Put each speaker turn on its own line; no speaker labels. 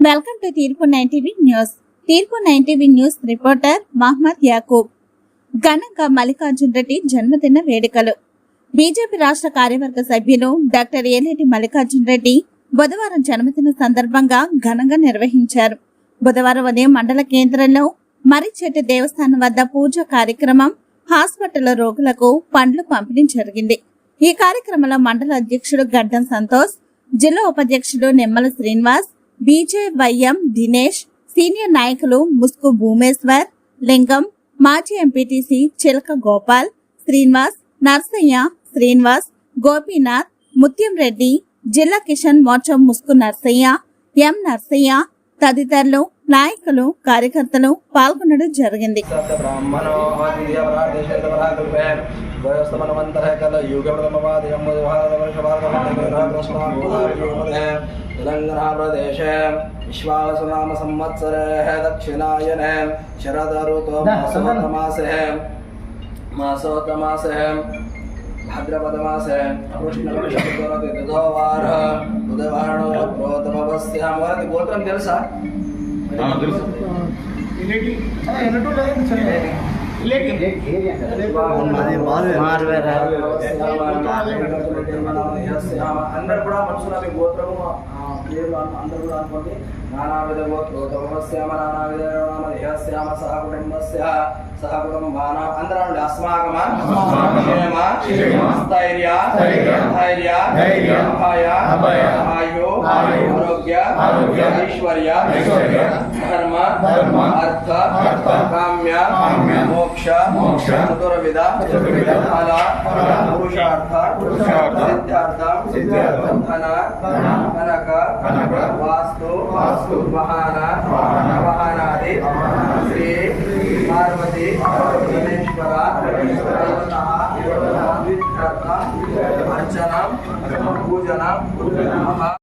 Welcome to తీర్పు nine TV news తీర్పు nine TV news reporter Mohammed Yakub ఘనంగా మల్లికార్జున్ రెడ్డి జన్మదిన వేడుకలు. బీజేపీ రాష్ట్ర కార్యవర్గ సభ్యులు డాక్టర్ ఏలేటి మల్లికార్జున్ రెడ్డి బుధవారం జన్మదిన సందర్భంగా ఘనంగా నిర్వహించారు. బుధవారం ఉదయం మండల కేంద్రంలో మరిచెట్టు దేవస్థానం వద్ద పూజ కార్యక్రమం హాస్పిటల్ రోగులకు పండ్లు పంపిణీ జరిగింది. ఈ కార్యక్రమంలో మండల అధ్యక్షుడు గడ్డం సంతోష్ జిల్లా ఉపాధ్యక్షుడు నిమ్మల శ్రీనివాస్ బీజేవైఎం దినేష్ సీనియర్ నాయకులు ముస్కు భూమేశ్వర్ లింగం మాజీ ఎంపీటీసీ చిలక గోపాల్ శ్రీనివాస్ నర్సయ్య శ్రీనివాస్ గోపీనాథ్ ముత్యం రెడ్డి జిల్లా కిషన్ మోర్చం ముస్కు నర్సయ్య ఎం నర్సయ్య తదితరులు నాయకులు కార్యకర్తలు పాల్గొనడం జరిగింది
తెలంగాణప్రదేశే విశ్వాసనామ సంవత్సరే దక్షిణాయనే శరదరుతో మాసోకమాసే మాసోకమాసే భాద్రపదమాసే కృష్ణకృష్ణ గోత్రం తెలుసా అందరు కూడా మనుషుల గోత్రము ఆ, పేర్లు అందరూ కూడా అనుకోండి. నానావిధ గోత్రోతమస్యామ నానావిధ నామ దేహస్యామ సహ కుటుంబస్య సహ కుటుంబాన అందరూ అస్మాకమ క్షేమ? స్థైర్య? ధైర్య. అభయ? ఆయు ఆరోగ్య? ఐశ్వర్య? ధర్మ? అర్థ? కామ్య? మోక్ష? చతుర్విధ? ఫల? పురుషార్థ? సిద్ధార్థ ధన? కనక? వాస్తు? अर्चना पूजना